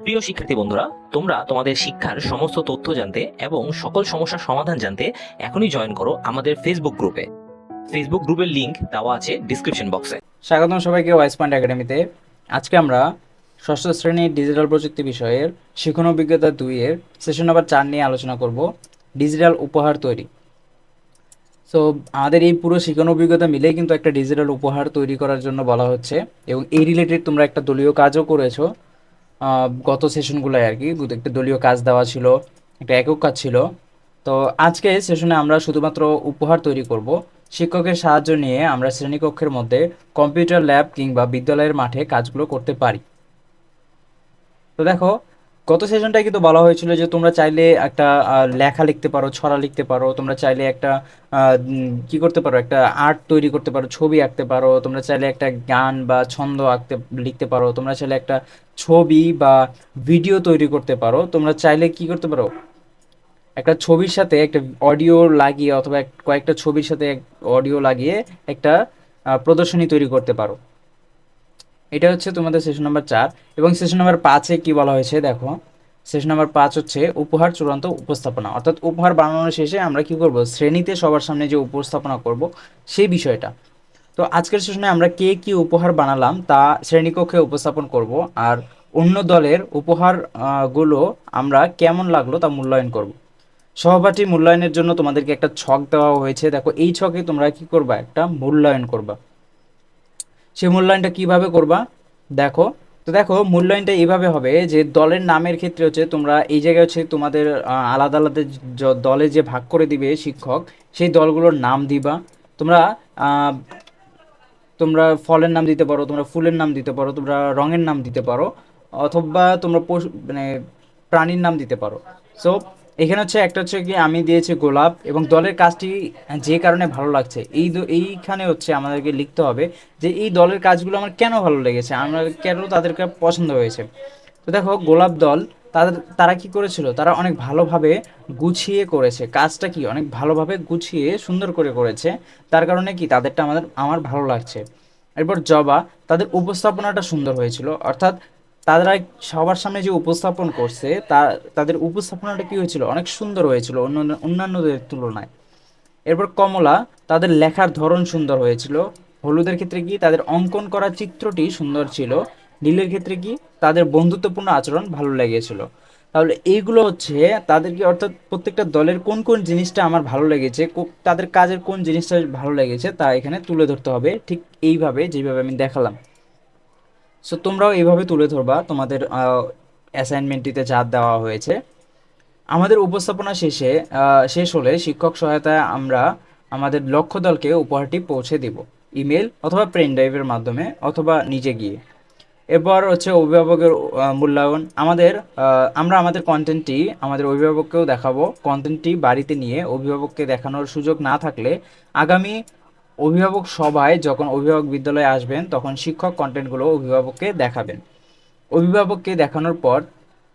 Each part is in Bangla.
প্রিয় শিক্ষার্থী বন্ধুরা, তোমরা তোমাদের শিক্ষার সমস্ত তথ্য জানতে এবং সকল সমস্যার সমাধান জানতে এখনই জয়েন করো আমাদের ফেসবুক গ্রুপে ফেসবুক গ্রুপের লিংক দেওয়া আছে ডিসক্রিপশন বক্সে স্বাগতম সবাইকে ওয়াইস পয়েন্ট একাডেমিতে আজকে আমরা ষষ্ঠ শ্রেণির ডিজিটাল প্রযুক্তি বিষয়ের শিক্ষণ অভিজ্ঞতা দুইয়ের সেশন নাম্বার চার নিয়ে আলোচনা করব ডিজিটাল উপহার তৈরি। সো আমাদের এই পুরো শিক্ষণ অভিজ্ঞতা মিলেই কিন্তু একটা ডিজিটাল উপহার তৈরি করার জন্য বলা হচ্ছে এবং এই রিলেটেড তোমরা একটা দলীয় কাজও করেছ। গত সেশনগুলোয় আর কি একটা দলীয় কাজ দেওয়া ছিল, একটা একক কাজ ছিল। তো আজকে সেশনে আমরা শুধুমাত্র উপহার তৈরি করব। শিক্ষকের সাহায্য নিয়ে আমরা শ্রেণীকক্ষের মধ্যে কম্পিউটার ল্যাব কিংবা বিদ্যালয়ের মাঠে কাজগুলো করতে পারি। তো দেখো গত সেশনটায় কিন্তু বলা হয়েছিল যে তোমরা চাইলে একটা লেখা লিখতে পারো, ছড়া লিখতে পারো, তোমরা চাইলে একটা কি করতে পারো, একটা আর্ট তৈরি করতে পারো, ছবি আঁকতে পারো, তোমরা চাইলে একটা গান বা ছন্দ আঁকতে, লিখতে পারো, তোমরা চাইলে একটা ছবি বা ভিডিও তৈরি করতে পারো, তোমরা চাইলে কি করতে পারো, একটা ছবির সাথে একটা অডিও লাগিয়ে অথবা কয়েকটা ছবির সাথে অডিও লাগিয়ে একটা প্রদর্শনী তৈরি করতে পারো। এটা হচ্ছে তোমাদের সেশন নাম্বার চার এবং সেশন নাম্বার পাঁচে কি বলা হয়েছে দেখো। সেশন নাম্বার পাঁচ হচ্ছে উপহার চূড়ান্ত উপস্থাপনা। অর্থাৎ উপহার বানানোর শেষে আমরা কি করব? শ্রেণীতে সবার সামনে যে উপস্থাপনা করব, সেই বিষয়টা। তো আজকের সেশনে আমরা কে কি উপহার বানালাম তা শ্রেণীকক্ষে উপস্থাপন করব আর অন্য দলের উপহারগুলো আমরা কেমন লাগল তা মূল্যায়ন করব। সহপাঠী মূল্যায়নের জন্য তোমাদেরকে একটা ছক দেওয়া হয়েছে। দেখো, এই ছকে তোমরা কি করবা? একটা মূল্যায়ন করবা। সেই মূল্যায়নটা কীভাবে করবা? দেখো। তো দেখো, মূল্যায়নটা এইভাবে হবে যে দলের নামের ক্ষেত্রে হচ্ছে তোমরা এই জায়গায় হচ্ছে তোমাদের আলাদা আলাদা দলে যে ভাগ করে দিবে শিক্ষক, সেই দলগুলোর নাম দিবা। তোমরা তোমরা ফলের নাম দিতে পারো, তোমরা ফুলের নাম দিতে পারো, তোমরা রঙের নাম দিতে পারো, অথবা তোমরা পশু মানে প্রাণীর নাম দিতে পারো। সো এখানে হচ্ছে, একটা হচ্ছে কি আমি দিয়েছি গোলাপ এবং দলের কাজটি যে কারণে ভালো লাগছে। এই এইখানে হচ্ছে আমাদেরকে লিখতে হবে যে এই দলের কাজগুলো আমার কেন ভালো লেগেছে, আমরা কেন তাদেরকে পছন্দ হয়েছে। তো দেখো, গোলাপ দল, তাদের, তারা কি করেছিল? তারা অনেক ভালোভাবে গুছিয়ে করেছে। কাজটা কি? অনেক ভালোভাবে গুছিয়ে, সুন্দর করে করেছে। তার কারণে কি? তাদেরটা আমাদের, আমার ভালো লাগছে। এরপর জবা, তাদের উপস্থাপনাটা সুন্দর হয়েছিল। অর্থাৎ তারা সবার সামনে যে উপস্থাপন করছে, তা, তাদের উপস্থাপনাটা কি হয়েছিল? অনেক সুন্দর হয়েছিল অন্য, অন্যান্যদের তুলনায়। এরপর কমলা তাদের লেখার ধরন সুন্দর হয়েছিল। হলুদের ক্ষেত্রে কি তাদের অঙ্কন করা চিত্রটি সুন্দর ছিল? নীলের ক্ষেত্রে কি তাদের বন্ধুত্বপূর্ণ আচরণ ভালো লেগেছিল? তাহলে এইগুলো হচ্ছে তাদেরকে অর্থাৎ প্রত্যেকটা দলের কোন কোন জিনিসটা আমার ভালো লেগেছে তাদের কাজের কোন জিনিসটা ভালো লেগেছে তা এখানে তুলে ধরতে হবে। ঠিক এইভাবে যেভাবে আমি দেখালাম। সো তোমরাও এইভাবে তুলে ধরবা। তোমাদের অ্যাসাইনমেন্টটিতে যা দেওয়া হয়েছে। আমাদের উপস্থাপনা শেষে শেষ হলে শিক্ষক সহায়তায় আমরা আমাদের লক্ষ্য দলকে উপহারটি পৌঁছে দিব। ইমেল অথবা পেন ড্রাইভের মাধ্যমে অথবা নিজে গিয়ে। এরপর হচ্ছে অভিভাবকের মূল্যায়ন। আমাদের আমরা আমাদের কন্টেন্টটি আমাদের অভিভাবককেও দেখাবো। কন্টেন্টটি বাড়িতে নিয়ে অভিভাবককে দেখানোর সুযোগ না থাকলে আগামী অভিভাবক সভায় যখন অভিভাবক বিদ্যালয়ে আসবেন, তখন শিক্ষক কন্টেন্টগুলো অভিভাবককে দেখাবেন। অভিভাবককে দেখানোর পর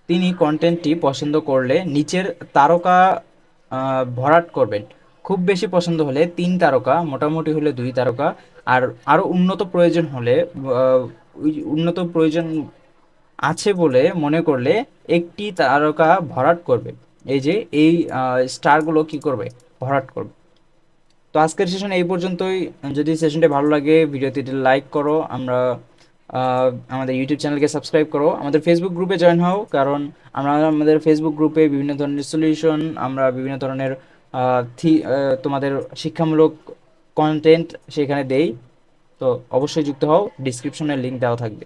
তিনি কন্টেন্টটি পছন্দ করলে নিচের তারকা ভরাট করবেন। খুব বেশি পছন্দ হলে তিন তারকা, মোটামুটি হলে দুই তারকা, আর আরও উন্নত প্রয়োজন হলে উন্নত প্রয়োজন আছে বলে মনে করলে একটি তারকা ভরাট করবে। এই যে, এই স্টারগুলো কি করবে? ভরাট করবে। তো আজকের সেশন এই পর্যন্তই। যদি সেশনটা ভালো লাগে, ভিডিওতে লাইক করো। আমরা আমাদের ইউটিউব চ্যানেলকে সাবস্ক্রাইব করো। আমাদের ফেসবুক গ্রুপে জয়েন হও, কারণ আমরা আমাদের ফেসবুক গ্রুপে বিভিন্ন ধরনের সলিউশন আমরা বিভিন্ন ধরনের তোমাদের শিক্ষামূলক কন্টেন্ট সেখানে দেই। তো অবশ্যই যুক্ত হও ডিসক্রিপশনে লিঙ্ক দেওয়া থাকবে।